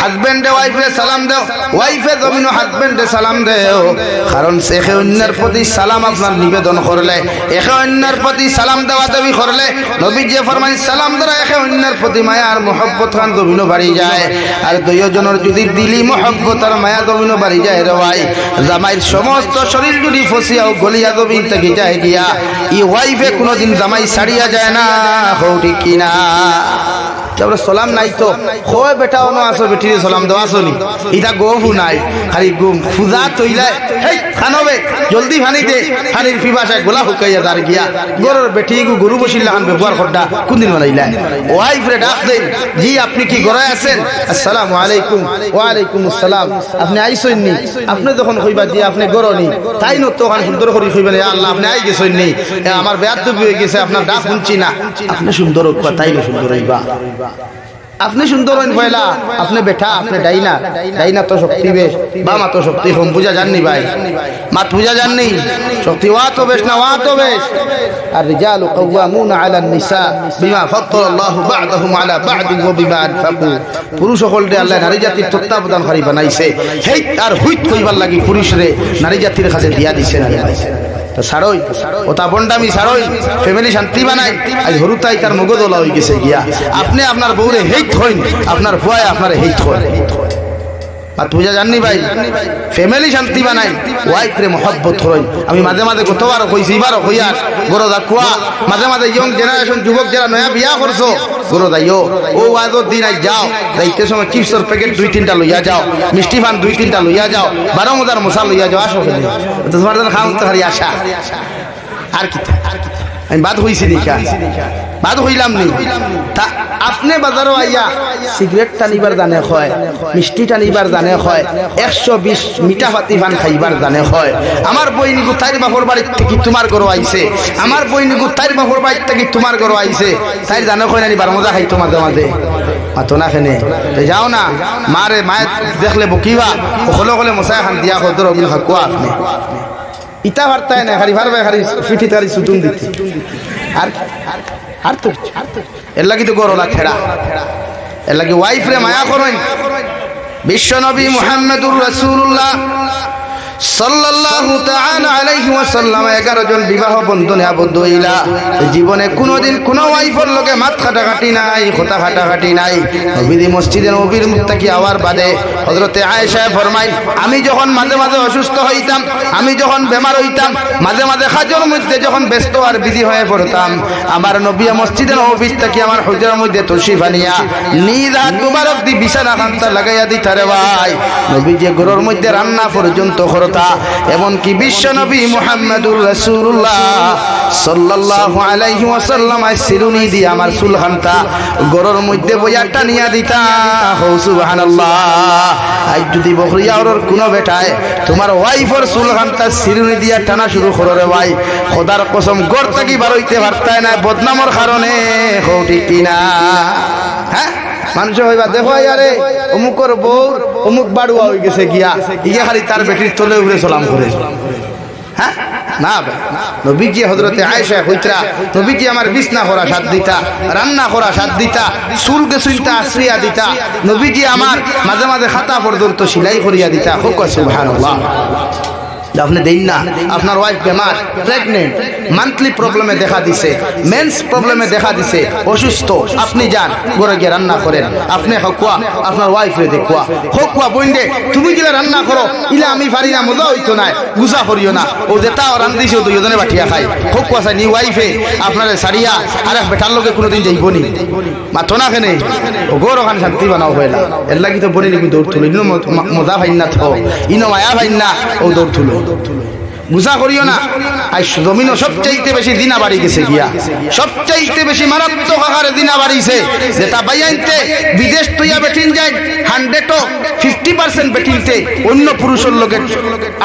হাজবেন্ডে ওয়াইফে সালাম দেও ওয়াইফে জমিন হাজবেন্ডে সালাম দেও কারণ শেখে অন্যের প্রতি সালাম আপনার নিবেদন করলে, একে অন্যের প্রতি সালাম দেওয়া দেবী করলে নবী যে ফরমাই সালাম দ্বারা একে অন্যের প্রতি মায়া আর মোহব্বত খান দমিনও বাড়ি যায়। আর দুইজনের যদি দিলি মোহব্বত আর মায়া দমিনও বাড়ি যায় রে ভাই জামাইর সমস্ত শরীর যদি ফসিয়াও গলিয়া দবিন থেকে যায় গিয়া ই ওয়াইফে কোনোদিন জামাই ছাড়িয়া যায় না হৌ ঠিক কিনা? তারপরে সালাম নাই তো। হয় বেটা অন আসো বেটি সালাম দেওয়া আসনি। ইটা গহু নাই। খালি গুম ফুজা তৈলাই হেই, খানবে। জলদি ফানি দে। ফানির পিবাসায় গোলা হুকাইয়া দার গিয়া। গরুর বেটি গু গরু বসিলে আন ব্যবহার করডা কোনদিন বানাইলা? ওয়াইফ রে ডাক দেন জি আপনি কি গড়ায় আছেন? আসসালামু আলাইকুম। ওয়া আলাইকুম আসসালাম। আপনি আইছেন নি? আপনি যখন কইবা দিয়ে আপনি গরনি তাই নত ওখানে সুন্দর করে কইবেন ইয়া আল্লাহ, আপনি আই গেছেন নি? আমার বেয়াদবি হয়ে গেছে, আপনার ডাক শুনছি না। আপনি সুন্দর কথা তাই না সুন্দর হইবা। আপনি সুন্দর হইন পয়লা আপনি বেঠা, আপনি ডাইনা। ডাইনা তো শক্তি বেশ। বা মা তো শক্তি হোম পূজা জাননি ভাই? মা পূজা জাননি? শক্তি ওয়া তো বেশ না ওয়া তো বেশ? আর রিজাল কওয়ামুন আলা নিসা বিমা ফাদ্দাল আল্লাহু বা'দাহুম আলা বা'দ ওয়া বিমা আনফাকু। পুরুষ হলতে আল্লাহ নারী জাতির তত্ত্বাবধান করি বানাইছে। হেই, আর হুইত কইবার লাগি পুরুষরে নারী জাতির কাছে দিয়া দিছে না সারই। ও তাপনটা আমি সারই। ফ্যামিলি শান্তি বানাই। আজ হরু তাই তার ওলা হয়ে গেছে গিয়া। আপনি আপনার বউরে হেইট হইন। আপনার ভুয়ায় আপনার হেইট হয় আর যা জাননি ভাই? ফ্যামিলি শান্তি বানাই। ওয়াইফ রে মহব্বত হই আমি মাঝে মাঝে কতবার কইছি এবারও কইয়ার গরো দা কুয়া মাঝে মাঝে ইয়ং জেনারেশন যুবক যারা নয়া বিয়া করছ, গরো দাইও ও আজর দিন আই যাও। যাইতে সময় চিপসের প্যাকেট দুই তিনটা লইয়া যাও, মিষ্টি পান দুই তিনটা লইয়া যাও, বারো মজার মশা লইয়া যাও, আসো খেলে। তোমার খাওয়ান তো হারি আশা। আর কি আমি বাদ হইছি দেখা। বাদ হইলাম নি। তা আপনি বাজারও আইয়া সিগারেট টানিবার জানে হয় মিষ্টি টানিবার জানে হয় একশো বিশ মিঠা পাতি পান খাইবার জানে হয়। আমার বইনিগু তাইর বাপর বাড়ির থেকে তোমার গরো আইছে। আমার বইনিগু তাইর বাপর বাড়ির থেকে তোমার গরো আইছে। তাই জানে হয় নানি বার মজা খাইতো মাঝে মাঝে মাতো না খেনে। যাও না। মারে মায়ের দেখলে বকিবা। হলে হলে মশাই খান দিয়া হদর অবিল হাকুয়া আপনি? ইটা বার্তায় না খালি ভারবে, হারি পিঠি তারি সুতুন দিতে আর আর তো। এর লাগি তো গরলা খেড়া। এর লাগি ওয়াইফ রে মায়া করেন। বিশ্ব নবী মোহাম্মদুর রাসূলুল্লাহ। সাল্লাল্লাহু তাআলা আলাইহি ওয়াসাল্লাম 11 জন বিবাহ বন্ধনে আবদ্ধ হইলা। জীবনে কোনোদিন কোনো মাত কাটাকাটি নাই কাটাকাটি নাই। বাদে আমি যখন মাঝে মাঝে অসুস্থ হইতাম, আমি যখন বেমার হইতাম, মাঝে মাঝে খাজর মধ্যে যখন ব্যস্ত আর বিধি হয়ে পড়তাম, আমার নবী মসজিদে নবী থেকে আমার হুজরার মধ্যে তশরিফ আনিয়া নিজ হাত মুবারক দি বিছানা লাগাইয়া দিতা রে ভাই। নবী যে গরুর মধ্যে রান্না পর্যন্ত করতা এমনকি বিশ্ব নবী মুহাম্মদুর রাসূলুল্লাহ সাল্লাল্লাহু আলাইহি ওয়াসাল্লাম আই সিরুনি দি আমার সুলখানটা গরুর মধ্যে বইয়া টানিয়া দিতা হৌ সুবহানাল্লাহ। আজ যদি বকরিয়া ওর কোনো বেটায়, তোমার ওয়াইফর সুলখানটা সিরুনি দিয়া টানা শুরু করো রে ভাই। খোদার কসম গড় থাকি বারইতে পারতায় না বদনামর কারণে। হৌ ঠিক কিনা? হ্যাঁ? মানুষ হইবা, দেখো আরে অমুকর বউ, অমুক বাড়ুয়া হয়ে গেছে গিয়া। ইয়ে খালি তার বেটির তলে উড়ে সালাম করে না আমার দিতা দিতা দিতা। মাঝে মাঝে খাতা পর্যন্ত সিলাই করিয়া দিতা। হোক, সুবহানাল্লাহ। আপনি দিন না, আপনার ওয়াইফ বেমার প্রেগনেন্ট মান্থলি প্রবলেমে দেখা দিছে মেন্স প্রবলেমে দেখা দিছে, অসুস্থ, আপনি যান, ঘরে গিয়ে রান্না করেন, আপনি হকুয়া আপনার ওয়াইফ রে দেখুয়া। হকুয়া বইন্ডে তুমি গিলা রান্না করো, ইলা আমি পারি না, মজা হইতো না গুসা করিও না। ও যেটা রান্ধিছে দুজনে বাঠিয়া খাই হকুয়া চাই নি ওয়াইফে আপনার সারিয়া আর বেটার লোকে কোনোদিন যাইব নি। মাথো না কেনে ও গৌর ওখানে শান্তি বানাও হইলা। এর লাগি তো বনি নাকি দৌড় তুলো। ইনো মজা ভাইন না থো ইনো মায়া ভাইন না, ও দৌড় তুলো। দৌড় গুসা করিও না। আজ জমিন সবচাইতে বেশি দিনা বাড়ি গেছে গিয়া। সবচাইতে বেশি মারাত্মক আকারে দিনা বাড়িছে। যেটা বাইয়াইতে বিদেশ তুইয়া বেঠিন যায় হান্ড্রেড ফিফটি পার্সেন্ট বেটিংতে অন্য পুরুষের লোকের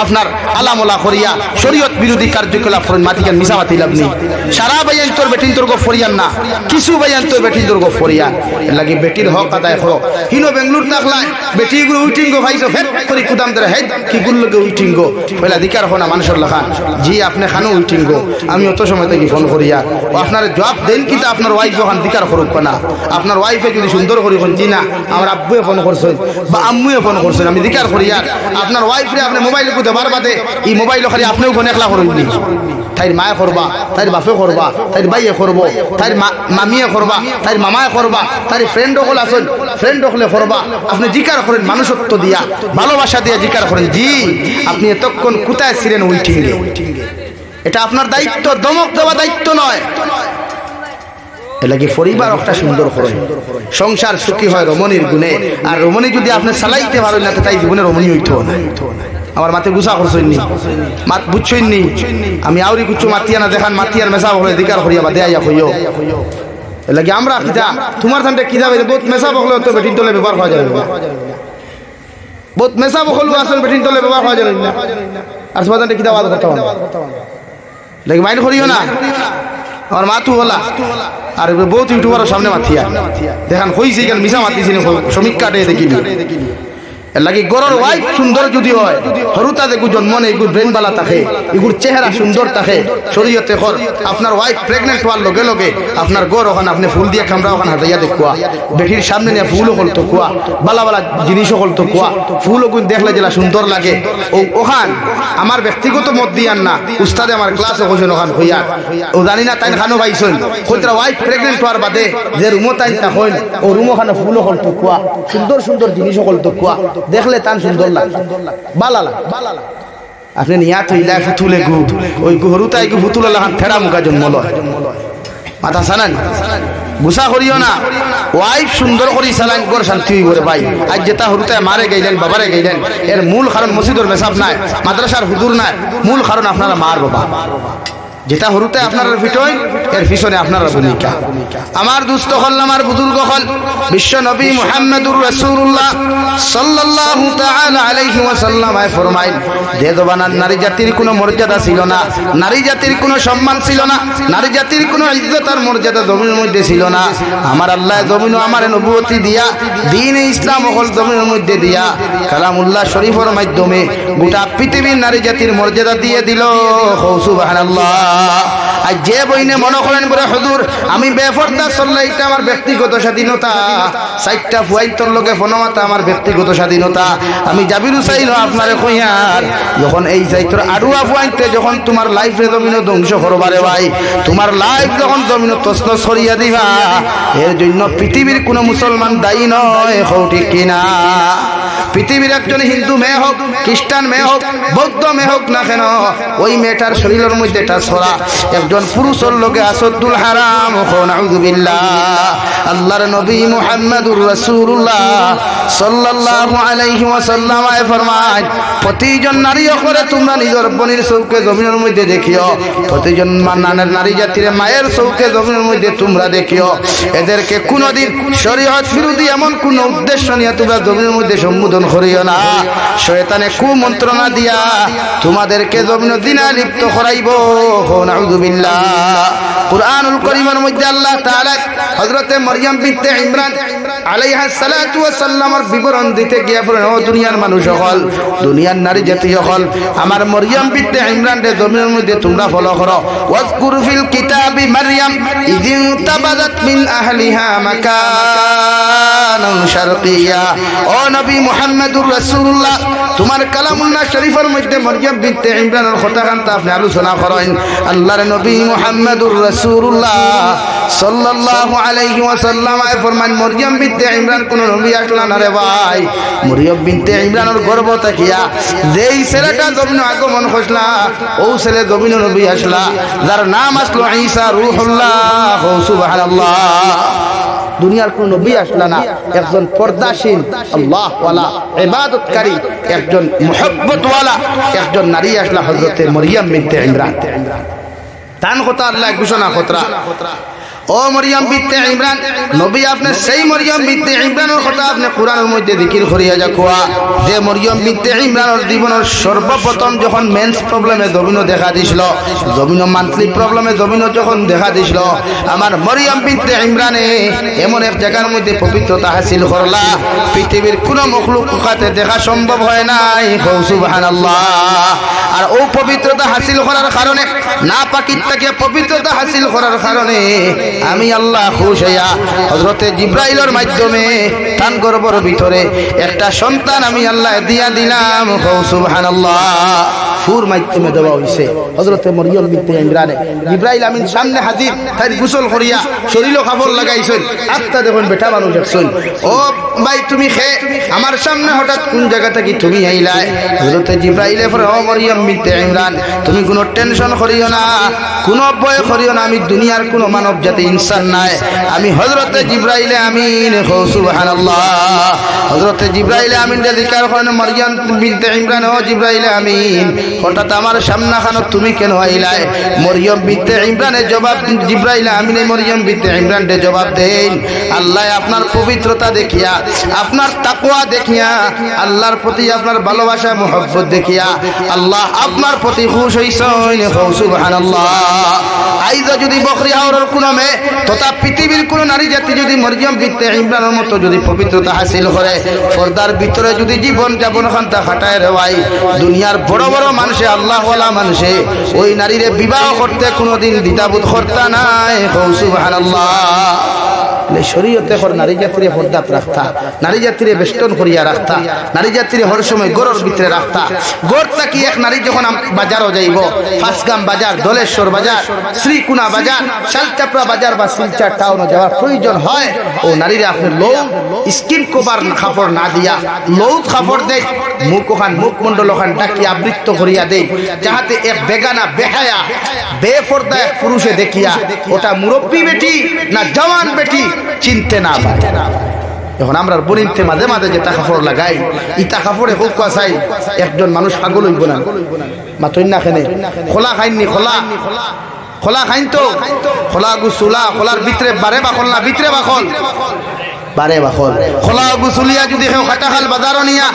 আপনার আলামলা করিয়া শরীয়ত বিরোধী কার্যকলাপ করেন মাতিকেন মিশামাতি লাভ নেই। সারা বাইয়ান তোর বেটিন তোর গো ফরিয়ান না। কিছু বাইয়ান তোর বেটিন তোর গো ফরিয়ান লাগি বেটির হক আদায় করো। হিনো বেঙ্গলোর থাকলাই বেটিগুলো উইটিং গো ভাইছো ফেট করে কুদাম ধরে হেড, কি গুলো উইটিং গো পয়লা দিকার হো না, মানুষের জি, আপনি খানো আমি অত সময় থেকে ফোন করিয়া আপনার জবাব দেন কিন্তু আপনার ওয়াইফ ওখান দিকার করুক না। আপনার ওয়াইফে যদি সুন্দর করি জি না, আমার আব্বুয়ে ফোন করছেন বা আম্মুয়ে ফোন করছেন আমি দিকার করিয়া আপনার আপনি মোবাইল বাদে? এই মোবাইল খালি আপনিও ফোন একলা তাইর মায়ে করবা, তাইর বাপে করবা, তাইর বাইয়ে করব, তাইর মামিয়ে করবা, তাইর মামায়ে করবা, তাইর ফ্রেন্ড হল আসেন ফ্রেন্ড করবা। আপনি জিকার করেন মানুষত্ব দিয়া, ভালোবাসা দিয়া জিকার করেন। জি, আপনি এতক্ষণ কোথায় ছিলেন উইটিং এটা আপনার দায়িত্ব দমক দেওয়া দায়িত্ব নয়। এলাকি পরিবার একটা সুন্দর করে সংসার সুখী হয় রমণীর গুণে। আর রমণী যদি আপনি চালাইতে পারেন না তাই জীবনে রমণী হইতো না। আমার মাতে গুছা করছেন নি। মাত বুঝছেন নি? আমি আউরি কুচ্ছু মাতিয়া না দেখান মাতিয়ার মেসা হলে দিকার করিয়া বা দেয়া হইও এলাকি আমরা কিতা? তোমার সামনে কিতা বেরে? বহুত মেসা বকলে তো বেটিন তলে ব্যবহার করা যাবে না। বহুত মেসা বকল আসলে বেটিন তলে ব্যবহার করা যাবে না। আর তোমার সামনে কিতা বাদ করতে হবে। দেখি মাইন্ড করিও না। আমার মাতু হলা। আর বহুত ইউটিউবারের সামনে মাথিয়া দেখান, হইছে কেন? মিশা মাতিছি কাটে এর লাগি গরর ওয়াইফ সুন্দর যদি হয়। হরুতা দেখু জন্ম নেই এগুর ব্রেন বালা থাকে। এগুর চেহারা সুন্দর থাকে। শরীয়তে কর আপনার ওয়াইফ প্রেগনেন্ট হওয়ার লগে লগে আপনার গর ওখান আপনি ফুল দিয়ে কামরা ওখান হাতাইয়া দেখুয়া বেটির সামনে নিয়ে ফুলও হল তো কুয়া। বালা বালা জিনিসও হল তো কুয়া। ফুল ওগুন দেখলে যেটা সুন্দর লাগে। ও ওখান আমার ব্যক্তিগত মত দিয়ান না। উস্তাদে আমার ক্লাসে হোসেন ওখান হইয়া। ও জানি না তাই খানো পাইছেন। কইতরা ওয়াইফ প্রেগনেন্ট হওয়ার বাদে যে রুমো তাই তা হইন ও রুমো খানে ফুলও হল তো কুয়া। সুন্দর সুন্দর জিনিসও হল তো কুয়া। দেখলে তান সুন্দর লাগে। আপনি নিয়া থইলা ফুতুলে গু। ওই গুহরু তাই গু ফুতুলে লাগান ফেরা মুখা জন্ম লয়। মাথা সানান। গুসা করিও না। ওয়াইফ সুন্দর করি সালাইন কর শান্তি করে ভাই। আজ যেটা হরুতে মারে গেলেন বাবারে গেলেন এর মূল কারণ মসজিদর মেসাব নাই মাদ্রাসার হুজুর নাই। মূল কারণ আপনারা মার বাবা। যেটা হরুতে আপনারা ফিটই এর পিছনে আপনারা ভূমিকা। আমার দুস্থ হল আমার বুজুর্গ হল বিশ্ব নবী মুহাম্মদুর রাসূলুল্লাহ সাল্লাল্লাহু তাআলা আলাইহি ওয়াসাল্লাম আয় ফরমাইল দেদবানার নারী জাতির কোনো মর্যাদা ছিল না নারী জাতির কোনো সম্মান ছিল না নারী জাতির কোনো ইজ্জত আর মর্যাদা জমিনের মধ্যে ছিল না। আমার আল্লাহ জমিন আমার নবুয়তি দিয়া দিন ইসলাম হল জমিনের মধ্যে দিয়া কালামুল্লাহ শরীফের মাধ্যমে গোটা পৃথিবীর নারী জাতির মর্যাদা দিয়ে দিল। সুবহানাল্লাহ। আর যে বইনে মনে করেন বলে হদুর আমি বেফর্দা চললে এটা আমার ব্যক্তিগত স্বাধীনতা। সাইটটা ফুয়াইতর লোকে ফোনমাতা আমার ব্যক্তিগত স্বাধীনতা। আমি জাবিরু চাইল আপনারে কইয়ার যখন এই সাইটর আড়ুয়া ফুয়াইতে যখন তোমার লাইফে জমিন ধ্বংস করবারে ভাই, তোমার লাইফ যখন জমিন তসন সরিয়া দিবা, এর জন্য পৃথিবীর কোনো মুসলমান দায়ী নয়, হও ঠিক কিনা? পৃথিবীর একজন হিন্দু মেয়ে হোক, খ্রিস্টান মেয়ে হোক, বৌদ্ধ মেয়ে হোক না কেন, ওই মেয়েটার শরীরের মধ্যে এটা ছড়া। একজন পুরুষের লোকে আসদ্দুল হারাম আল্লাহর নবী মুহাম্মদুর রাসূলুল্লাহ সাল্লাল্লাহু আলাইহি ওয়াসাল্লাম আয় ফরমায়, প্রতিজন নারী করে তোমরা নিজের বনির চৌকে জমিনের মধ্যে দেখিও। প্রতিজন মান্নানের নারী জাতির মায়ের চৌকে জমিনের মধ্যে তোমরা দেখিও। এদেরকে কোনোদিন শরীয়ত বিরোধী এমন কোন উদ্দেশ্য নিয়ে তোমরা জমিনের মধ্যে সম্বোধন করিও না। শয়তানে কুমন্ত্রণা দিয়া তোমাদেরকে জমিন দিনা লিপ্ত করাইব। নাউযুবিল্লাহ। কুরআনুল করিমের মধ্যে আল্লাহ তাআলা হযরতে মরিয়ম বিনতে ইমরান আলাইহা সালাতু ওয়াস সালামের বিবরণ দিতে গিয়ে বলেন, ও দুনিয়ার মানুষ হল, দুনিয়ার নারী জাতি হল, আমার মরিয়ম বিনতে ইমরান রে জমিনের মধ্যে তোমরা ফলো করো। ওয়াজকুর ফিল কিতাবি মারইয়াম ইদিন তাবাদাত মিন আহলিহা মাকানান শারকিয়া। ও নবী মুহাম্মদুর রাসূলুল্লাহ, তোমার কালামুল্লাহ শরীফের মধ্যে মরিয়ম বিনতে ইমরানের কথা কান্তা আপনি আলোচনা করেন। আল্লাহর নবী মুহাম্মদুর মরিয়ম বিনতে ইমরান ভাই। মরিয়ম ছেলেটা জমিন ও আসলা, যার নাম দুনিয়ার কোন নবী আসলা না, একজন পর্দাসীন আল্লাহ ওয়ালা ইবাদতকারী, একজন মুহাব্বতওয়ালা, একজন নারী আসলা হযরতে মরিয়ম বিনতে ইমরান। তান কথা আল্লাহ ঘোষণা খতরা ও মরিয়ম বিনতে ইমরান, নবী আপনি সেই মরিয়ম বিনতে ইমরানের কথা আপনি কোরআনের মধ্যে জিকির করিয়া যাকুয়া যে মরিয়ম বিনতে ইমরানের জীবনের সর্বপ্রথম যখন মেন্স প্রবলেমে জমিনও দেখা দিছিল, জমিনও মান্থলি প্রবলেমে জমিনও যখন দেখা দিছিল, আমার মরিয়ম বিনতে ইমরানে এমন এক জায়গার মধ্যে পবিত্রতা হাসিল করলা, পৃথিবীর কোনো মখলুক কাতে দেখা সম্ভব হয় নাই। সুবহানাল্লাহ। আর ও পবিত্রতা হাসিল করার কারণে না পাকির পবিত্রতা হাসিল করার কারণে আমি আল্লাহ খুশ হজরতে জিব্রাইলের মাধ্যমে তান গর্বর ভিতরে একটা সন্তান আমি আল্লাহ দিয়া দিলাম। সুবহানাল্লাহ। ফুর মাধ্যমে দেওয়া হইছে। হজরতে মরিয়ম বিনতে ইমরানে। জিব্রাইল আমিন সামনে হাজির তাই গোসল করিয়া শরীরও কাপড় লাগাইছেন। আত্মা দেখুন, বেটা মানুষ একজন ও ভাই, তুমি খে, আমার সামনে হঠাৎ কোন জায়গা থেকে তুমি আইলাই হজরতে জিব্রাইলে ও মরিয়ম বিনতে ইমরান, তুমি কোনো টেনশন করিও না, কোনো ভয় করিও না, আমি দুনিয়ার কোনো মানব জাতি ইনসান নাই। আমি হজরতে জিব্রাইলে আমিন সুবহানাল্লাহ। হজরতে জিব্রাইলে আমিন যে জিকার করেন, মরিয়ম বিনতে ইমরান, ও জিব্রাইলে আমিন হঠাৎ আমার সামনা খানো তুমি কেন আইলাই মরিয়ম বিনতে ইমরানের জবাব, জিব্রাইলে আমিনে মরিয়ম বিনতে ইমরানকে জবাব দেন, আল্লাহ আপনার পবিত্রতা দেখিয়া, আপনার তাকওয়া দেখিয়া, আল্লাহর প্রতি আপনার ভালোবাসা, মোহব্বত দেখিয়া, আল্লাহ আপনার প্রতি খুশ হইছেন। সুবহানাল্লাহ। আইজা যদি বকরি হাওরের কোনো মেয়ে তথা পৃথিবীর কোনো নারী জাতি যদি মরিয়ম বিনতে ইমরানের মতো যদি পবিত্রতা হাসিল করে, পর্দার ভিতরে যদি জীবন যাপন খান্তা খাটায় রেওয়াই দুনিয়ার বড় বড় মানুষে আল্লাহ মানুষে ওই নারীরে বিবাহ করতে কোনোদিন দ্বিতাবোধ করতা নাই। সুবহানাল্লাহ। বলে শরীয়তে হর নারী জাতিরে পর্দাত রাখতা, নারী জাতিরে বেষ্টন করিয়া রাখতা, নারী জাতিরে হর সময় গরর ভিতরে রাখতা। গড় থাকি এক নারী যখন বাজারও যাইব, ফাঁসগাম বাজার, দলেশ্বর বাজার, শ্রীকুনা বাজার, শালচাপড়া বাজার বা শিলচার টাউনে যাওয়ার প্রয়োজন হয়, ও নারীরে আপনি লৌ স্কিন কভার খাপড় না দিয়া লৌ কাপড় দেয়, মুখ ওখান, মুখমণ্ডল ওখান ডাকি আবৃত্ত করিয়া দেয়, যাহাতে এক বেগানা, বেহায়া, বেফর্দা এক পুরুষে দেখিয়া, ওটা মুরব্বী বেটি না জওয়ান বেটি চিনতে না পারে। এখন আমরা বলিতে মাঝে মাঝে যে টাকা ফোড় লাগাই ই টাকা ফোড়ে হোক চাই, একজন মানুষ পাগল হইব না। মাতই না খেনে খোলা খাইনি খোলা। খোলা খাইন তো? খোলা গুসুলা, খোলার ভিতরে বারে বাখল না, ভিতরে বাখল। বারে বাখল খোলা গুসুলিয়া যদি হেও খাটাখাল বাজারও নিয়া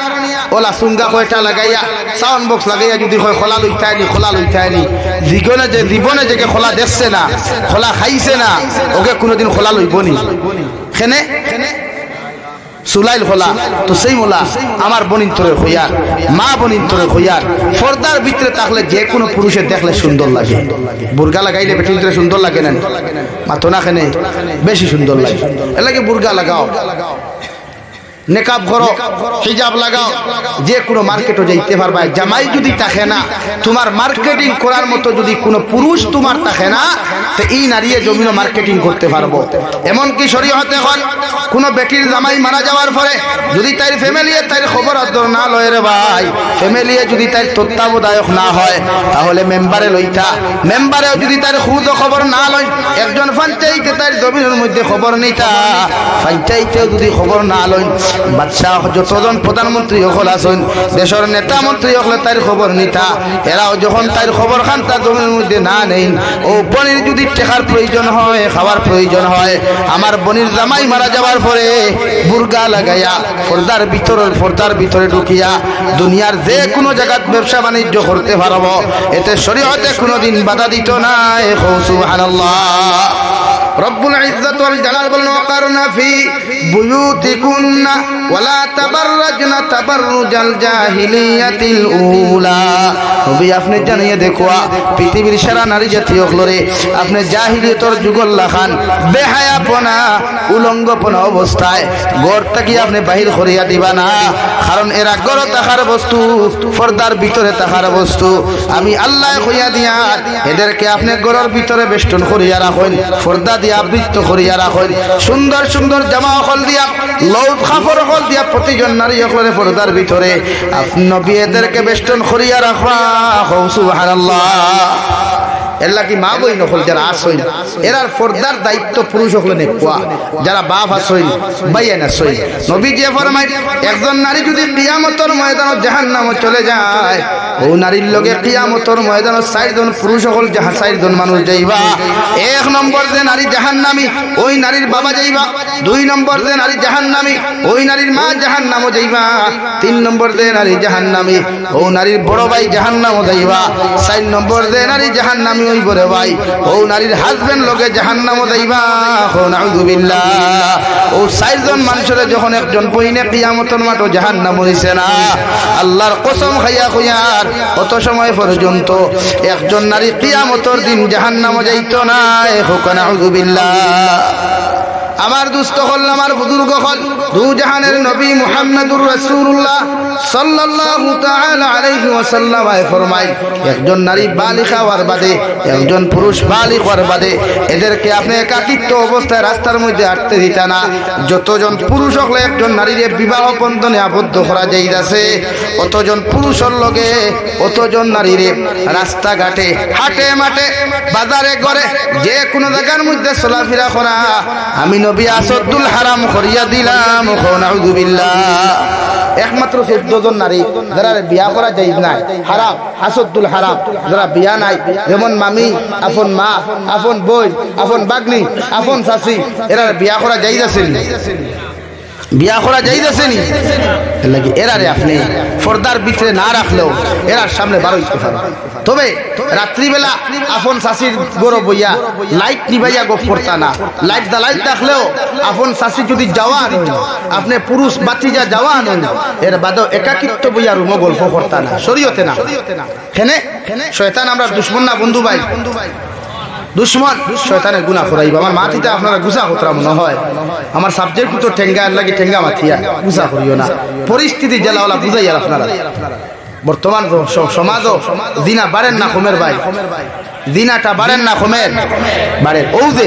ওলা সুঙ্গা কয়টা লাগাইয়া সাউন্ড বক্স লাগাইয়া যদি হয় খোলা লইতাই নি খোলা লইতাই নি জীবনে যে জীবনে যে খোলা দেখছে না খোলা খাইছে না ওকে কোনোদিন খোলা লইব নি। খেনে? সুলাইল খোলা তো সেই মোলা আমার বনিন্তরে হইয়ার, মা বনিন্তরে হইয়ার ফর্দার ভিতরে থাকলে যে কোনো পুরুষে দেখলে সুন্দর লাগে। বুর্গা লাগাইলে ভিতরে সুন্দর লাগে না মা তো না খেনে বেশি সুন্দর লাগে। এর লাগে বুর্গা লাগাও, নেকাব করো হিজাব লাগাও, যে কোনো মার্কেটও যাইতে পারবা। জামাই যদি থাকে না, তোমার মার্কেটিং করার মতো যদি কোনো পুরুষ তোমার থাকে না তো এই নারীয়ে জমিনও মার্কেটিং করতে পারব। এমনকি শরীয়তে হল কোনো বেটির জামাই মারা যাওয়ার পরে যদি তার ফ্যামিলি তার খবর আদর না লয় রে ভাই ফ্যামিলি যদি তার তত্ত্বাবধায়ক না হয়, তাহলে মেম্বারে লইতা। মেম্বারেও যদি তার খুদ খবর না লয়, একজন পঞ্চায়েতে তার জমিনের মধ্যে খবর নিতা। পঞ্চায়েতেও যদি খবর না লয় বাচ্চা যতজন প্রধানমন্ত্রী হল আসুন, দেশের নেতা মন্ত্রী হলে তার খবর নিতা। এরাও যখন তার খবর খান, তার জমির মধ্যে না নেই ও বনির যদি টেকার প্রয়োজন হয়, খাওয়ার প্রয়োজন হয়। আমার বনির জামাই মারা যাওয়ার পরে বুর্গা লাগাইয়া পর্দার ভিতর পর্দার ভিতরে ঢুকিয়া দুনিয়ার যে কোনো জায়গাত ব্যবসা বাণিজ্য করতে পারব। এতে শরীয়তে কোনোদিন বাধা দিত না সুবহানাল্লাহ। রব্বুল ইজ্জত ওয়াল জালাল বলেন ওয়াকারনা ফি বুয়ুতিকুন্না ওয়ালা তাবাররাজনা তাবাররুজাল জাহিলিয়াতিল উলা। নবী, আপনি জানিয়ে পৃথিবীর সেরা নারী জাতি হলরে আপনি যুগল লাখান বেহায়াপনা, উলঙ্গপনা অবস্থায়। গড় থেকে আপনি বাহির করিয়া দিবা না? কারণ এরা গড় তাকার বস্তু, পর্দার ভিতরে তাকার বস্তু। আমি আল্লাহ কইয়া দিয়া, এদেরকে আপনি গড়ের ভিতরে বেষ্টন করিয়া রাখেন, পর্দা দিয়া আবৃত্ত করিয়া রাখেন। সুন্দর সুন্দর জামা অকল দিয়া লৌট খাফর অকল দিয়া প্রতিজন নারী অকলের পর্দার ভিতরে আপনি নবী এদেরকে বেষ্টন করিয়া রাখবা। কি মা নকল দায়িত্ব একজন নারী যদি কিয়ামতের ময়দানে জাহান্নামে চলে যায় ও নারীর লগে কিয়ামতর ময়দান চারজন পুরুষ সকল যাহা চারজন মানুষ যাইবা। এক নম্বর যে নারী জাহান নামি ওই নারীর বাবা যাইবা। দুই নম্বর যে নারী জাহান নামি ওই নারীর মা জাহান নামও যাইবা। তিন নম্বর যে নারী জাহান নামি ও নারীর বড় ভাই জাহান নামও যাইবা। চার নম্বর যে নারী জাহান নামি ওই বড় ভাই, ও নারীর হাজবেন্ড লগে জাহান নামও যাইবা হো নাউযুবিল্লাহ ও চারজন মানুষের যখন একজন বইনে কিয়ামতর মাঠও জাহান নাম হইছে না। আল্লাহর কসম খাইয়া খুইয়ার কত সময় পর্যন্ত একজন নারী কিয়ামতর দিন জাহান্নামে যাইত না? হোক নাউযুবিল্লাহ আমার দুস্থ হল আমার বুজুর্গ হল। দু জাহানের নবী মুহাম্মদুর রাসূলুল্লাহ সাল্লাল্লাহু তাআলা আলাইহি ওয়াসাল্লাম ফরমাই একজন নারী বালিকা হওয়ার বাদে, একজন পুরুষ বালিক হওয়ার বাদে, এদেরকে আপনি একাকিত্ব অবস্থায় রাস্তার মধ্যে হাঁটতে দিতা না। যতজন পুরুষ হলে একজন নারীর বিবাহ বন্ধনে আবদ্ধ করা যাইতাছে, অতজন পুরুষের লগে অতজন নারীরে রাস্তাঘাটে, হাটে মাঠে, বাজারে, ঘরে, যে কোনো জায়গার মধ্যে চলাফেরা করা। আমি নবী আসদুল হারাম করিয়া দিলাম একমাত্র চোদ্দ জন নারী যারা বিয়া করা যাই নাই। হারাম হাসদুল হারাম। যারা বিয়া নাই, যেমন মামি, আপন মা, আপন বই আপন বাগনি, আপন চাচি এরা বিয়া করা যাইতেছে বিয়া করা যাইতেছে নি এর এরারে আপনি ফর্দার ভিতরে না রাখলেও এরার সামনে বারো ইতে পারো তবে রাত্রিবেলা আপন শাশির গরো বইয়া লাইট নিবাইয়া গপ করতা না। লাইট দা লাইট রাখলেও আপন শাশি যদি যাওয়া হইন, আপনি পুরুষ বাতিজা যাওয়া হইন, এর বাদেও একাকিত্ব বইয়া রুমো গল্প করতা না। শরীয়তে না। হেনে শয়তান আমরা দুশ্মন না বন্ধু ভাই। দুশ্মন, শয়তানের গুণা ফুরাইব। আমার মাথিতে আপনারা গুসা হতরা মনে হয়। আমার সাবজেক্ট তো ঠেঙ্গা লাগে ঠেঙ্গা মাথিয়া গুসা করিও না। পরিস্থিতি জেলাওয়ালা বুঝাই আর আপনারা বর্তমান সমাজও দিনা বাড়েন না কমের ভাই। দিনাটা বাড়েন না কমের বাড়েন। যে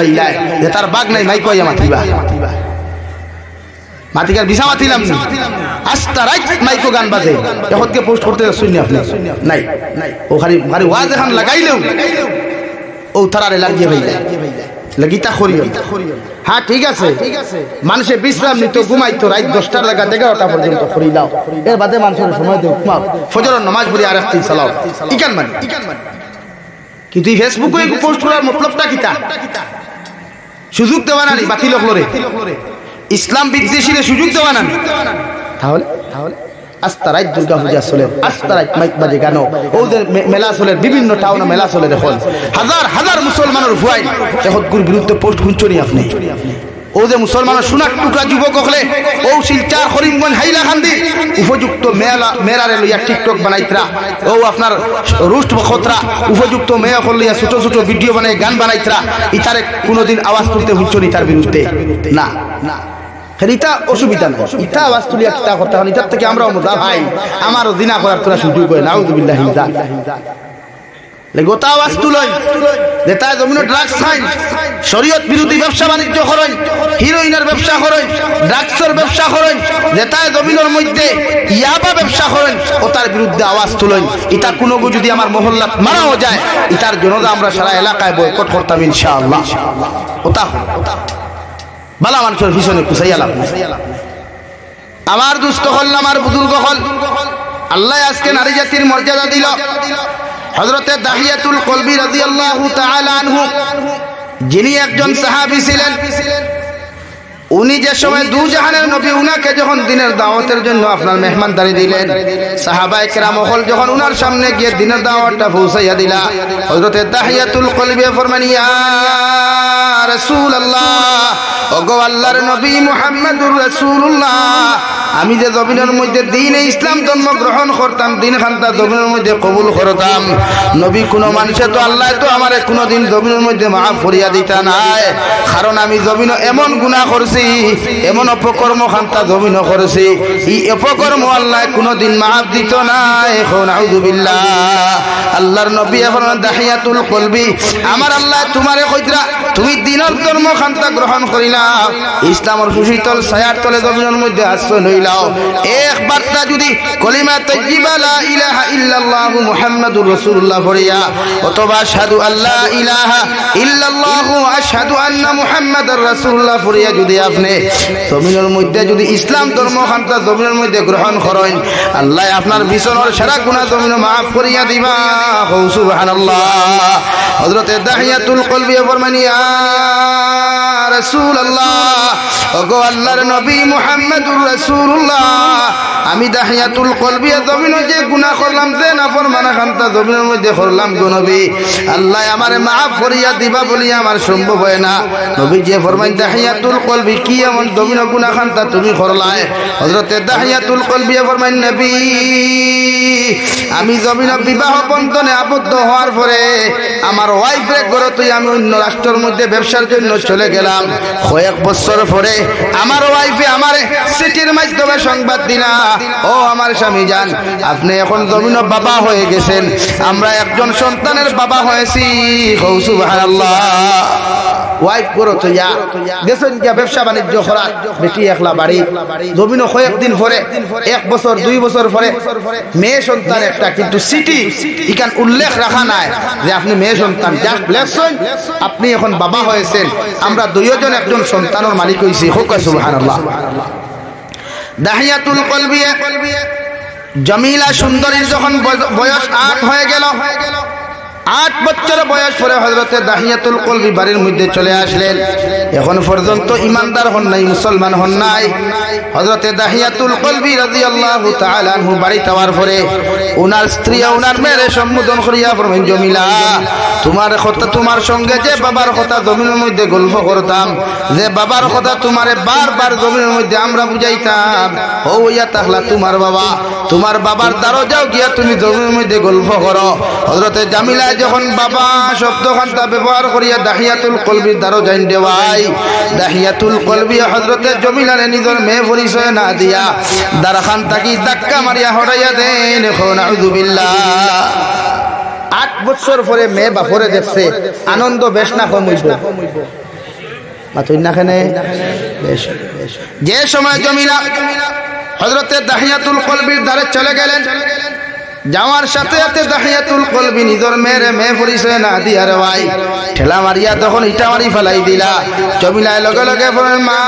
ভাইলাই মাতিলাম। আস্তা রাইট গান করতে ও হ্যাঁ ঠিক আছে। মানুষে বিশ্রাম নিত, ঘুমাইতো রাত দশটার জায়গা, এগারোটা পর্যন্ত এর বাদে মানুষের সময় ঘুমাও। ফজর নমাজ পড়ি আর একদিন চালাও ইকান মানে। কিন্তু এই ফেসবুকে পোস্ট করার মতলবটা কিতা? সুযোগ দেওয়া বাকি বাতিল হলরে ইসলাম বিদ্বেষীরে সুযোগ দেওয়া না তাহলে তাহলে আস্তারাই দুর্গা পূজা চলে আস্তারাই মাইক বাজে গান। ওদের মেলা চলে বিভিন্ন টাউনে মেলা চলে দেখুন। হাজার হাজার মুসলমানের ভুয়াই এহতগুর বিরুদ্ধে পোস্ট খুঁজছনি আপনি। ও যে মুসলমানের সোনার টুকরা যুবক হলে, ও শিলচার করিমগঞ্জ হাইলাকান্দি উপযুক্ত মেলা, মেলারে লইয়া টিকটক বানাইতরা, ও আপনার রুষ্ট বখতরা, উপযুক্ত মেয়ে করলিয়া ছোট ছোট ভিডিও বানাই গান বানাইতরা, ইতারে কোনোদিন আওয়াজ তুলতে হুঁচনি তার বিরুদ্ধে? না। না ইটা অসুবিধা নাই। ইটা আওয়াজ তুলিয়া কিতা হন ইটার থেকে আমরাও মজা ভাই আমারও দিনা করার তোরা সুযোগ হয়, নাউজুবিল্লাহ আওয়াজ ড্রাগস বিরোধী ব্যবসা বাণিজ্য ব্যবসা ব্যবসা মধ্যে ব্যবসা বিরুদ্ধে আওয়াজ যদি আমার মহল্লাত মারাও যায়, ইটার আমরা সারা এলাকায় বয়কট করতাম ইনশাআল্লাহ। বালা মানুষের পিছনে। আমার দুস্থ হল আমার বুজুর্গ হল। আল্লাহ আজকে নারী জাতির মর্যাদা দিল। হজরতে দাহিয়াতুল কলবি রাদিয়াল্লাহু তাআলা আনহু, যিনি একজন সাহাবি ছিলেন, উনি যে সময় দু জাহানের নবী, উনাকে যখন দিনের দাওয়াতের জন্য আপনার মেহমানদারি দিলেন, সাহাবায়ে কেরাম হল যখন উনার সামনে গিয়ে দিনের দাওয়াতটা পৌঁছাইয়া দিলা, হযরতে দাহিয়াতুল কলবি ফরমান রসুল আল্লাহ ওগো আল্লাহর নবী মুহাম্মদুর রাসূলুল্লাহ আমি যে জমিনের মধ্যে দিন ইসলাম জন্ম গ্রহণ করতাম, দিন খান্তা জমিনের মধ্যে কবুল করতাম। নবী কোনো মানুষে তো আল্লাহ তো আমারে কোনোদিন জমিনের মধ্যে মাফ করিয়া দিতা নাই। কারণ আমি জমিন এমন গুনাহ করছি, এমন অপকর্ম খান্তা জমিন করেছি। এই অপকর্ম আল্লাহ কোনোদিন মাফ দিত না এখন আউযুবিল্লাহ, আল্লাহর নবী এখন দাহিয়াতুল কলবি। আমার আল্লাহ তোমারে কইতরা, তুমি দিনের ধর্ম খান্তা গ্রহণ করিলা। ইসলামের সুশীতল ছায়ার তলে জমিনের মধ্যে আশ্রয় লইলাও এক বার্তা যদি কলিমা তাইয়্যিবা, লা ইলাহা ইল্লাল্লাহু মুহাম্মাদুর রাসূলুল্লাহ পড়িয়া অথবা আশহাদু আল্লাহ ইলাহা ইল্লাল্লাহু আশহাদু আন্না রাসূলুল্লাহ পড়িয়া যদি আপনি জমিনের মধ্যে যদি ইসলাম ধর্ম খান্তা জমিনের মধ্যে গ্রহণ করেন, আল্লাহ আপনার বিছনের সারা গুনাহ জমিন মাফ করিয়া দিবা। সুবহানাল্লাহ। হযরতে দাহিয়াতুল কলবি ফরমানিয়া রাসূলুল্লাহ। ওগো আল্লাহর নবী মুহাম্মদুর রাসূলুল্লাহ। আমি দাহিয়াতুল কলবি জমিন যে গুনাহ করলাম, যে নাফরমানা খান্তা জমিনের মধ্যে করলাম গো নবী। আল্লাহ আমারে মাফ করিয়া দিবা বলি আমার সম্ভব হয় না। নবী যে ফরমাই দাহিয়াতুল কলবি কি এমন জমিন গুনাহ খান্তা তুমি করলাই? হযরতে দাহিয়াতুল কলবি ফরমাই নবী, আমি জমিন বিবাহ বন্ধনে আবদ্ধ হওয়ার পরে আমার ওয়াইফের ঘরে তুই আমি অন্য রাষ্ট্রের মধ্যে ব্যবসার জন্য চলে গেলাম। কয়েক বছর পরে আমার ওয়াইফে আমার সিটির মাধ্যমে সংবাদ দিনা ও আমার স্বামী যান আপনি এখন জমিন বাবা হয়ে গেছেন। আমরা একজন সন্তানের বাবা হয়েছি। কৌসু আল্লাহ ওয়াইফ করো তো ইয়া গেছেন গিয়া ব্যবসা বাণিজ্য করা বেটি একলা বাড়ি। জমিনও কয়েকদিন পরে, এক বছর, দুই বছর পরে, মেয়ে সন্তান একটা। কিন্তু সিটি ইখান উল্লেখ রাখা নাই যে আপনি মেয়ে সন্তান। জাস্ট লেখছেন, আপনি এখন বাবা হয়েছেন। আমরা দুইজন একজন সন্তানের মালিক হয়েছি হোক সুবহানাল্লাহ। দাহিয়াতুল কলবিয়ে, জমিলা সুন্দরীর যখন বয়স আট হয়ে গেল আট বছর বয়স পরে হজরতে দাহিয়াতুল কলবি বাড়ির মধ্যে চলে আসলেন। এখন পর্যন্ত ইমানদার হন নাই, মুসলমান হন নাই। হজরতে দাহিয়াতুল কলবি রাজি আল্লাহ তালু বাড়ি যাওয়ার পরে ওনার স্ত্রী ওনার মেয়েরে সম্বোধন করিয়া প্রমেন জমিলা তোমার কথা তোমার সঙ্গে যে বাবার কথা জমিনের মধ্যে গল্প করতাম, যে বাবার কথা তোমারে বারবার জমিনের মধ্যে আমরা বুঝাইতাম, ও ইয়া তাহলা তোমার বাবা, তোমার বাবার দ্বারও যাও গিয়া তুমি জমিনের মধ্যে গল্প করো। হজরতে জামিলা যখন বাবা শব্দ খান্তা ব্যবহার করিয়া দাহিয়াতুল কলবির দ্বারও যাইন দেওয়াই দাহিয়াতুল কলবি হজরতে জমিলারে নিজের মেয়ে পরিচয় না দিয়া দ্বারা খান তাকি ধাক্কা মারিয়া হটাইয়া দেন, এখন আউযুবিল্লাহ আট বছর পরে মেয়ে বাপরে দেখছে, আনন্দ বেশ না কম হইব মাতুই না খানে? বেশ। যে সময় জমিলা হজরতে দাহিয়াতুল কলবির দ্বারে চলে গেলেন। যাওয়ার সাথে সাথে দাহিয়াতুল কলবি নিজের মেয়ের মেয়ে পরিচয় না দিয়া রে ভাই, ঠেলা মারিয়া তখন ইটা মারি ফেলাই দিলা। জমিলায় লগে লগে মা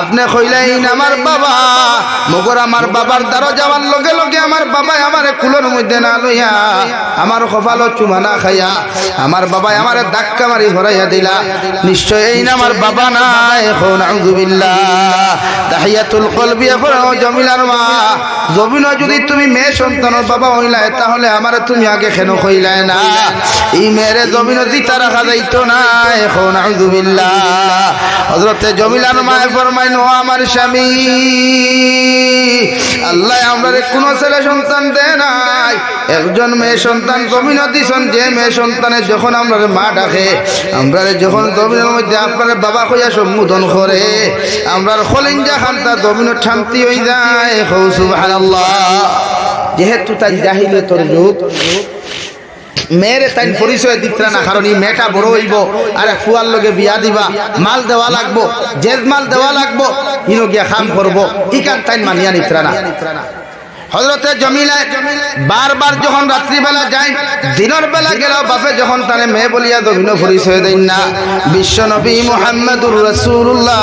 আপনি কইলেন, আমার বাবা, মগর আমার বাবার দ্বারা যাওয়ার লগে লগে আমার বাবাই আমার কুলোর মধ্যে না লইয়া আমার চুমা না খাইয়া আমার বাবাই আমার ধাক্কা মারি ভরাইয়া দিলা। নিশ্চয় এই না আমার বাবা না, এখন আউযুবিল্লাহ তাহিয়াতুল কলবি এখন জমিলার মা। জমিন যদি তুমি মেয়ে সন্তানের বাবা হইলাই তাহলে আমার তুমি আগে কেন কইলাই না? এই মেয়েরে জমিন দিতা রাখা যাইতো না, এখন আউযুবিল্লাহ হযরতে জমিলার মায়ে আমার স্বামী, আল্লাহ আমরারে কোনো ছেলে সন্তান দে নাই। একজন মেয়ে সন্তান জমিন দিছন, যে মেয়ে সন্তানের যখন আমরা মা ডাকে আমরা যখন জমিনের মধ্যে আপনার বাবা কইয়া সম্বোধন করে, আমরার খলিঞ্জা খান্তা জমিন শান্তি হয়ে যায়। হৌ সুবহানাল্লাহ। যেহেতু তার জাহিলিয়তর যুগ মেয়েরে তাই পরিচয় দিতরা না, কারণ এই মেয়েটা বড় হইব, আরে ফুয়ার লগে বিয়া দিবা, মাল দেওয়া লাগবো, জেদ মাল দেওয়া লাগবো, ইনো গিয়া খাম করব ইকান তাই মানিয়া নিতরা না। হজরতে জমিলায় বারবার যখন রাত্রিবেলা যায় দিনের বেলা গেল বাপে যখন তারে মেয়ে বলিয়া দমিন পরিচয় দেন না বিশ্ব নবী মোহাম্মদুর রসুল্লাহ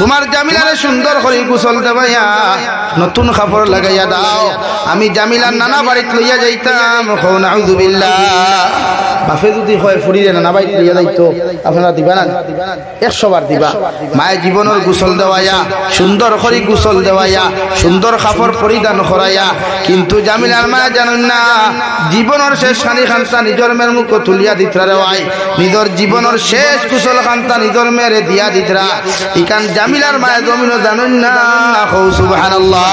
তোমার জামিলারে সুন্দর করে গোসল দেবাইয়া, নতুন কাপড় লাগাইয়া দাও। আমি জামিলার নানা বাড়িতে লইয়া যাইতাম বাপে যদি হয় ফুরিয়ে নানা বাড়িতে লইয়া যাইতো, আপনারা দিবা না? একশো বার দিবা। মায়ের জীবনের গোসল দেওয়াইয়া, সুন্দর করে গোসল দেওয়াইয়া, সুন্দর কাপড় পরিধান করাইয়া, কিন্তু জামিলার মায়া জানুন না, জীবনের শেষ খানি খান্তা নিজের মেয়ের মুখ তুলিয়া দিতরা রেওয়াই নিজের জীবনের শেষ কুশল খান্তা নিজের মেয়েরে দিয়া দিতরা। ইকান জামিলার মায়া জমিনও জানুন না। সুবহানাল্লাহ।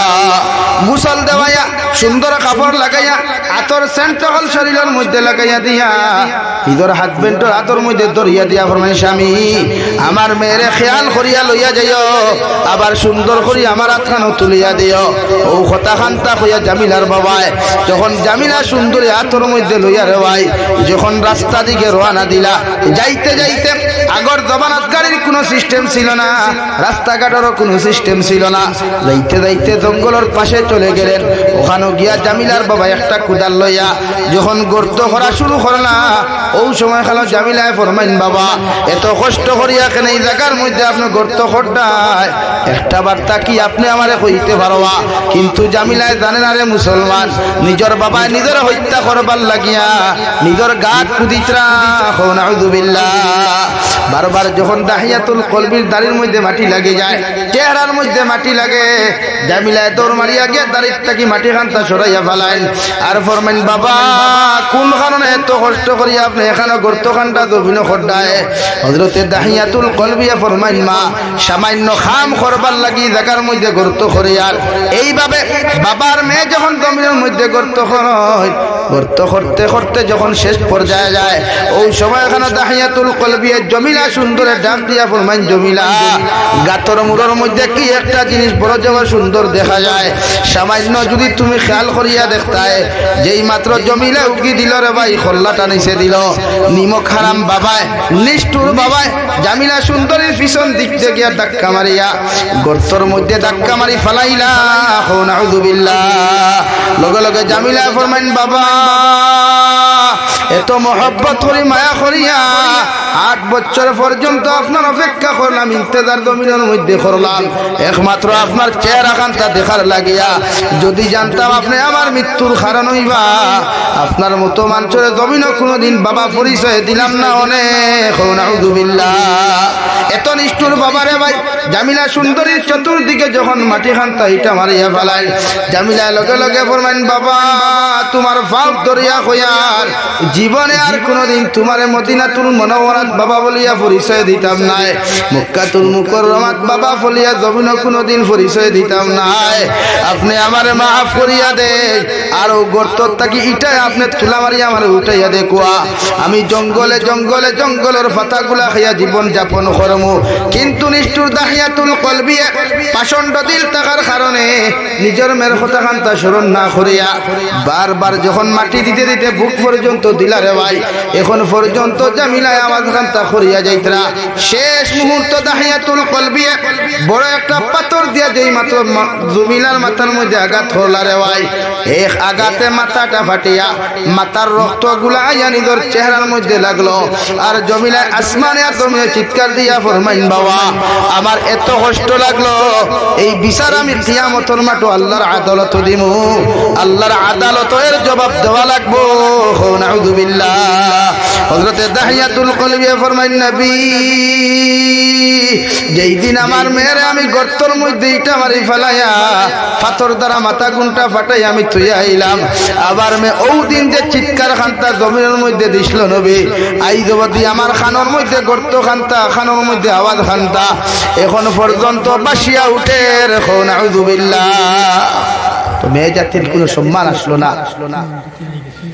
গোসল দেওয়াইয়া, সুন্দর কাপড় লাগাইয়া, আতর সেন্ট হল শরীরের মধ্যে লাগাইয়া দিয়া নিজের হাজবেন্ডর হাতর মধ্যে ধরিয়া দিয়া ফরমাই স্বামী, আমার মেয়েরে খেয়াল করিয়া লইয়া যাইও, আবার সুন্দর করি আমার হাতখানো তুলিয়া দিও। ও খান্তা হইয়া জামিলার বাবায়, যখন জামিলা সুন্দরী হাতর মধ্যে লইয়া রেওয়াই যখন রাস্তা দিকে রওনা দিলা, যাইতে যাইতে আগর জমানাত গাড়ির কোনো সিস্টেম ছিল না। রাস্তাঘাটেরও কোনো সিস্টেম ছিল না। যাইতে যাইতে জঙ্গলের পাশে চলে গেলেন। ওখানে গিয়া জামিলার বাবা একটা কুদাল লইয়া, যখন গর্ত করা শুরু করে না ও সময় খালো জামিলায় ফরমাইন, বাবা, এত কষ্ট করিয়া কেন এই জায়গার মধ্যে আপনি গর্ত খড্ডায় একটা বার্তা কি আপনি আমারে কইতে পারবা? কিন্তু জামিলায় জানেন আরে মুসলমান, নিজের বাবা নিজের হত্যা করবার লাগিয়া নিজের গাত কুদিতরা বারবার যখন দাহিয়াতুল কলবির দাড়ির মধ্যে মাটি লাগে যায়। চেহারার মধ্যে মাটি লাগে। জামিলায় দৌড় মারিয়া গিয়ে দাড়ির থাকি, মাটি খান্তা সরাইয়া ফেলাইন। আর ফরমাইন, বাবা, কোন কারণে এত কষ্ট করি আপনি? এখানে গর্ত খানটা দবিন খড্ডায় হজরতে দাহিয়াতুল কলবিয়া ফরমাইন, মা, সামান্য খাম করবার লাগি জায়গার মধ্যে গর্ত করে আর। এইভাবে বাবার মেয়ে যখন জমিনের মধ্যে গর্ত হয়, গর্ত করতে করতে যখন শেষ পর্যায়ে যায়, ওই সময় এখানে দাহিয়াতুল কলবিয়া জমিলা সুন্দরের ডাক দিয়া ফরমাইন, জমিলা গাতর মুড়োর মধ্যে কি একটা জিনিস বড় জগা সুন্দর দেখা যায়? সামান্য যদি তুমি খেয়াল করিয়া দেখতায়, যেই মাত্র জমিলা উকি দিল রে ভাই, খোল্লাটা নিচে দিল। নিমক হারাম বাবায়, নিষ্ঠুর বাবায়, জামিলা সুন্দরীর পিছন দিক থেকে ধাক্কা মারিয়া, গর্তর মধ্যে ধাক্কা মারি ফালাইলা, হো, নাউযুবিল্লাহ। লগে লগে জামিলা ফরমাইন, বাবা। এত মহব্বত করি মায়া করিয়া আট বছর পর্যন্ত আপনার অপেক্ষা করলাম, ইন্তেজার জমিনের মধ্যে করলাম। একমাত্র আপনার চেহারা খানটা দেখার লাগিয়া যদি জানতাম আপনি আমার মৃত্যুর কারণ হইবা, আপনার মতো মানুষের জমিনও কোনোদিন বাবা পরিচয় দিলাম না অনেক। এত নিষ্ঠুর বাবারে ভাই, জামিলা সুন্দরীর চতুর্দিকে যখন মাটি খান্তা, ইটা মারিয়া ফেলাইন জামিলা লগে লগে ফরমাইন, বাবা, তোমার ফাউক দরিয়া হইয়ার জীবনে আর কোনোদিন তোমারে মদিনাতুল মনোহরাত বাবা বলিয়া পরিচয় দিতাম নাই। মুক্কাতুল মুকররমাত বাবা বলিয়া জমিন কোনোদিন পরিচয় দিতাম নাই। আপনি আমারে মাফ করিয়া দে আর গর্ত থাকি ইটাই আপনি তুলা মারিয়া আমারে উঠাইয়া দে কুয়া। আমি জঙ্গলে জঙ্গলে জঙ্গলের পাতাগুলা খাইয়া জীবন যাপন করমু। কিন্তু নিষ্ঠুর দাহিয়াতুল কলবি পাষণ্ড দিল থাকার কারণে নিজের মেয়ের কথা খান্তা স্মরণ না করিয়া বারবার যখন মাটি দিতে দিতে বুক পর্যন্ত দিলা রে ভাই। এখন পর্যন্ত জামিলায় আওয়াজ খান্তা করিয়া যাইতরা। শেষ মুহূর্ত দাহিয়াতুল কলবিয়ে বড় একটা পাথর দিয়া যেই মাত্র জমিলার মাথার মধ্যে আঘাত হলা রে ভাই। এক আঘাতে মাথাটা ফাটিয়া মাথার রক্ত গুলাইয়া নিজের চেহারার মধ্যে লাগল। আর জমিলায় আসমানে আর জমিনে চিৎকার দিয়া ফরমাইন, বাবা, আমার এত কষ্ট লাগল। এই বিচার আমি কিয়ামতর মাঠো আল্লাহর আদালত দিমু। আল্লাহর আদালত এর জবাব দেওয়া লাগবো। হো নাউযুবিল্লাহ হযরতে দাহিয়াতুল কলবি ফরমাইন, নবী, যেই দিন আমার মেয়েরে আমি গর্তর মধ্যে ইটা মারি ফেলাইয়া পাথর দ্বারা মাথা গুনটা ফাটাই আমি তুই আইলাম। আবার মে ও দিন যে চিৎকার খান্তা জমিনের মধ্যে দিছিল নবী। আই জবতি আমার খানোর মধ্যে গর্ত খান্তা, খানোর মধ্যে আওয়াজ খান্তা। এখন পর্যন্ত বাসিয়া উঠে রেখো নাউযুবিল্লাহ তো মেয়ে জাতির কোনো সম্মান আসলো না।